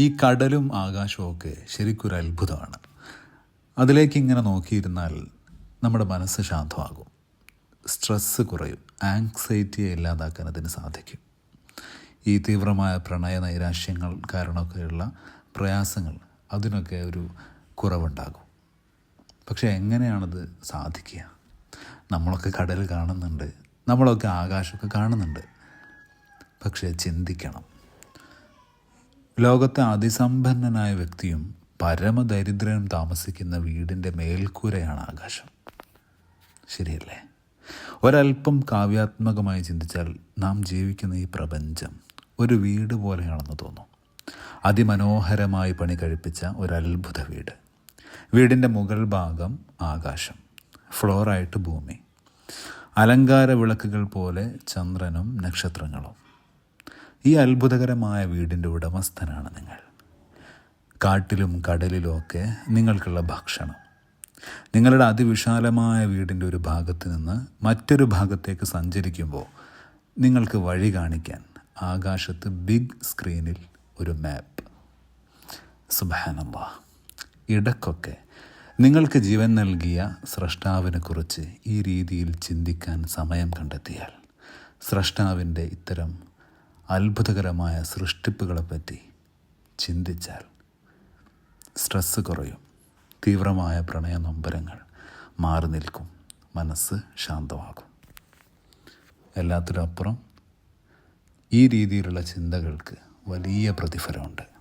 ഈ കടലും ആകാശവും ഒക്കെ ശരിക്കൊരു അത്ഭുതമാണ്. അതിലേക്ക് ഇങ്ങനെ നോക്കിയിരുന്നാൽ നമ്മുടെ മനസ്സ് ശാന്തമാകും. സ്ട്രെസ്സ് കുറയും. ആങ്സൈറ്റിയെ ഇല്ലാതാക്കാൻ അതിന് സാധിക്കും. ഈ തീവ്രമായ പ്രണയ നൈരാശ്യങ്ങൾ കാരണമൊക്കെയുള്ള പ്രയാസങ്ങൾ അതിനൊക്കെ ഒരു കുറവുണ്ടാകും. പക്ഷേ എങ്ങനെയാണത് സാധിക്കുക? നമ്മളൊക്കെ കടൽ കാണുന്നുണ്ട്. നമ്മളൊക്കെ ആകാശമൊക്കെ കാണുന്നുണ്ട്. പക്ഷേ ചിന്തിക്കണം. ലോകത്തെ അതിസമ്പന്നനായ വ്യക്തിയും പരമദരിദ്രനും താമസിക്കുന്ന വീടിന്റെ മേൽക്കൂരയാണ് ആകാശം. ശരിയല്ലേ? ഒരല്പം കാവ്യാത്മകമായി ചിന്തിച്ചാൽ നാം ജീവിക്കുന്ന ഈ പ്രപഞ്ചം ഒരു വീട് പോലെയാണെന്ന് തോന്നും. അതിമനോഹരമായി പണി കഴിപ്പിച്ച ഒരു വീട്. വീടിന്റെ മുകൾ ഭാഗം ആകാശം ഫ്ലോറായിട്ട് ഭൂമി. അലങ്കാര വിളക്കുകൾ പോലെ ചന്ദ്രനും നക്ഷത്രങ്ങളും. ഈ അത്ഭുതകരമായ വീടിന്റെ ഉടമസ്ഥനാണ് നിങ്ങൾ. കാട്ടിലും കടലിലും ഒക്കെ നിങ്ങൾക്കുള്ള ഭക്ഷണം. നിങ്ങളുടെ അതിവിശാലമായ വീടിന്റെ ഒരു ഭാഗത്ത് നിന്ന് മറ്റൊരു ഭാഗത്തേക്ക് സഞ്ചരിക്കുമ്പോൾ നിങ്ങൾക്ക് വഴി കാണിക്കാൻ ആകാശത്ത് ബിഗ് സ്ക്രീനിൽ ഒരു മാപ്പ് സുബാനല്ലാ ഇടക്കൊക്കെ നിങ്ങൾക്ക് ജീവൻ നൽകിയ സൃഷ്ടാവിനെക്കുറിച്ച് ഈ രീതിയിൽ ചിന്തിക്കാൻ സമയം കണ്ടെത്തിയാൽ സ്രഷ്ടാവിന്റെ ഇത്തരം അത്ഭുതകരമായ സൃഷ്ടിപ്പുകളെപ്പറ്റി ചിന്തിച്ചാൽ സ്ട്രെസ്സ് കുറയും തീവ്രമായ പ്രണയ നൊമ്പരങ്ങൾ മാറി നിൽക്കും മനസ്സ് ശാന്തമാകും. എല്ലാത്തിനും അപ്പുറം ഈ രീതിയിലുള്ള ചിന്തകൾക്ക് വലിയ പ്രതിഫലമുണ്ട്.